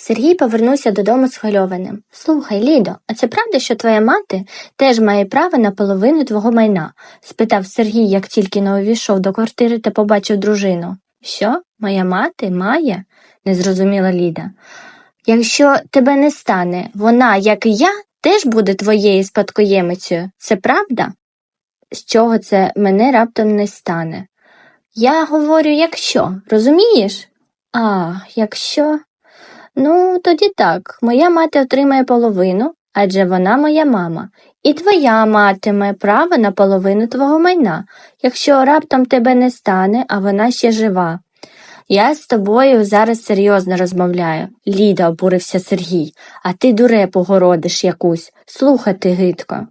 Сергій повернувся додому схвильованим. Слухай, Лідо, а це правда, що твоя мати теж має право на половину твого майна? спитав Сергій, як тільки не увійшов до квартири та побачив дружину. Що? Моя мати має? не зрозуміла Ліда. Якщо тебе не стане, вона, як і я, теж буде твоєю спадкоємицею. Це правда? З чого це мене раптом не стане? Я говорю, якщо, розумієш? А, якщо. Ну, тоді так, моя мати отримає половину, адже вона моя мама, і твоя матиме право на половину твого майна, якщо раптом тебе не стане, а вона ще жива. Я з тобою зараз серйозно розмовляю, Ліда, обурився Сергій, а ти дурепу городиш якусь, слухати гидко.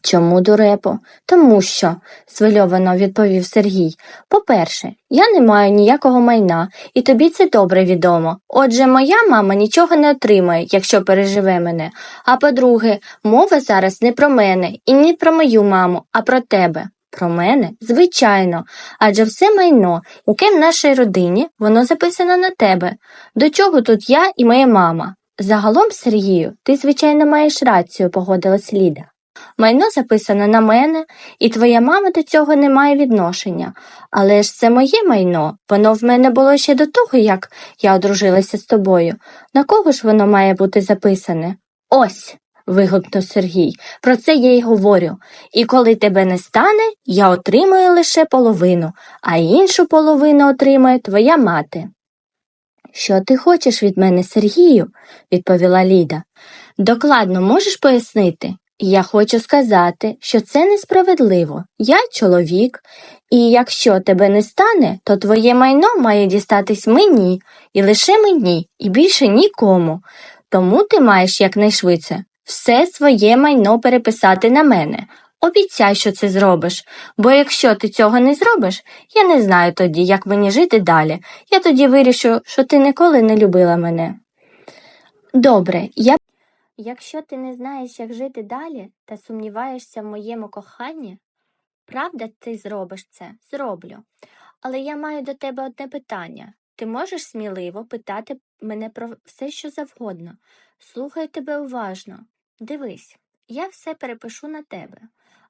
Чому дурепо? Тому що, свильовано відповів Сергій. По-перше, я не маю ніякого майна, і тобі це добре відомо. Отже, моя мама нічого не отримає, якщо переживе мене. А по-друге, мова зараз не про мене і не про мою маму, а про тебе. Про мене? Звичайно, адже все майно, яке в нашій родині, воно записано на тебе. До чого тут я і моя мама? Загалом, Сергію, ти, звичайно, маєш рацію, погодилась Ліда. Майно записано на мене, і твоя мама до цього не має відношення. Але ж це моє майно, воно в мене було ще до того, як я одружилася з тобою. На кого ж воно має бути записане? Ось. вигукнув Сергій. Про це я й говорю. І коли тебе не стане, я отримую лише половину, а іншу половину отримає твоя мати. Що ти хочеш від мене, Сергію? відповіла Ліда. Докладно можеш пояснити? Я хочу сказати, що це несправедливо. Я чоловік, і якщо тебе не стане, то твоє майно має дістатись мені, і лише мені, і більше нікому. Тому ти маєш якнайшвидше все своє майно переписати на мене. Обіцяй, що це зробиш, бо якщо ти цього не зробиш, я не знаю тоді, як мені жити далі. Я тоді вирішу, що ти ніколи не любила мене. Добре, я Якщо ти не знаєш, як жити далі та сумніваєшся в моєму коханні, правда ти зробиш це? Зроблю. Але я маю до тебе одне питання. Ти можеш сміливо питати мене про все, що завгодно. Слухаю тебе уважно. Дивись, я все перепишу на тебе.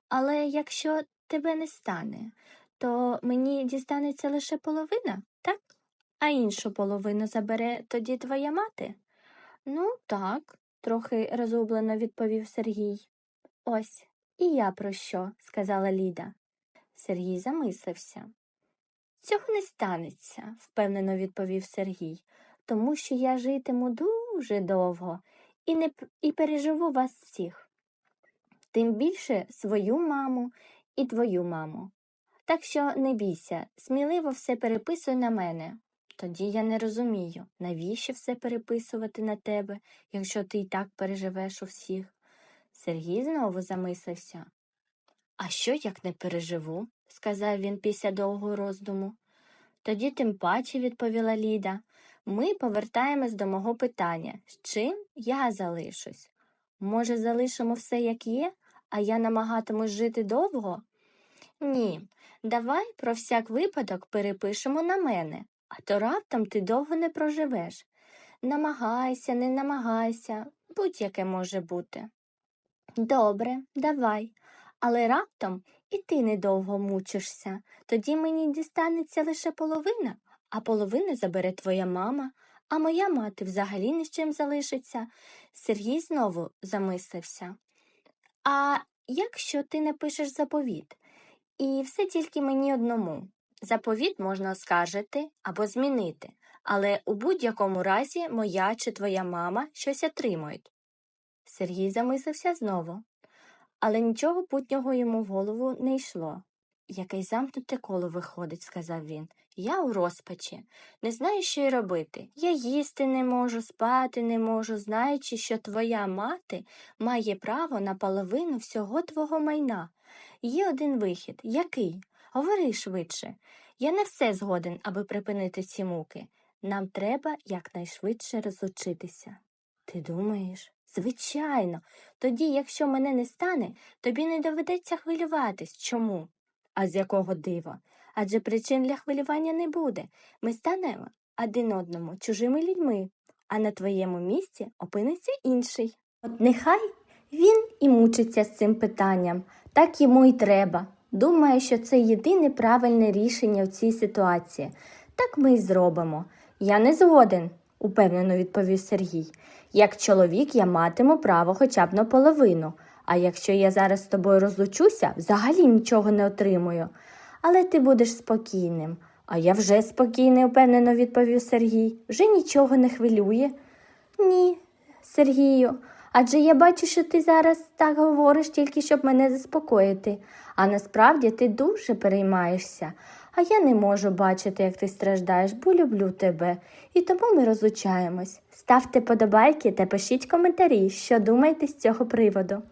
Але якщо тебе не стане, то мені дістанеться лише половина, так? А іншу половину забере тоді твоя мати? Ну, так трохи розгублено відповів Сергій. Ось, і я про що, сказала Ліда. Сергій замислився. Цього не станеться, впевнено відповів Сергій, тому що я житиму дуже довго і не і переживу вас всіх. Тим більше свою маму і твою маму. Так що не бійся, сміливо все переписуй на мене. Тоді я не розумію, навіщо все переписувати на тебе, якщо ти й так переживеш у всіх. Сергій знову замислився. А що як не переживу? сказав він після довгого роздуму. Тоді тим паче, відповіла Ліда, ми повертаємось до мого питання, з чим я залишусь. Може, залишимо все, як є, а я намагатимусь жити довго? Ні, давай про всяк випадок перепишемо на мене а то раптом ти довго не проживеш. Намагайся, не намагайся, будь-яке може бути. Добре, давай, але раптом і ти недовго мучишся, тоді мені дістанеться лише половина, а половину забере твоя мама, а моя мати взагалі ні з чим залишиться. Сергій знову замислився. А якщо ти напишеш заповіт, і все тільки мені одному, Заповіт можна оскаржити або змінити, але у будь-якому разі моя чи твоя мама щось отримують. Сергій замислився знову, але нічого путнього йому в голову не йшло. Якесь замкнуте коло виходить, сказав він. Я у розпачі, не знаю, що й робити. Я їсти не можу, спати не можу, знаючи, що твоя мати має право на половину всього твого майна. Є один вихід. Який? Говори швидше. Я не все згоден, аби припинити ці муки. Нам треба якнайшвидше розлучитися. Ти думаєш? Звичайно, тоді, якщо мене не стане, тобі не доведеться хвилюватись. Чому? А з якого дива? Адже причин для хвилювання не буде. Ми станемо один одному чужими людьми. а на твоєму місці опиниться інший. От нехай він і мучиться з цим питанням, так йому й треба. Думаю, що це єдине правильне рішення в цій ситуації. Так ми й зробимо. Я не згоден, упевнено відповів Сергій. Як чоловік я матиму право хоча б на половину, а якщо я зараз з тобою розлучуся, взагалі нічого не отримую. Але ти будеш спокійним. А я вже спокійний, упевнено відповів Сергій. Вже нічого не хвилює. Ні, Сергію, адже я бачу, що ти зараз так говориш тільки щоб мене заспокоїти. А насправді ти дуже переймаєшся. А я не можу бачити, як ти страждаєш, бо люблю тебе. І тому ми розлучаємось. Ставте подобайки та пишіть коментарі, що думаєте з цього приводу.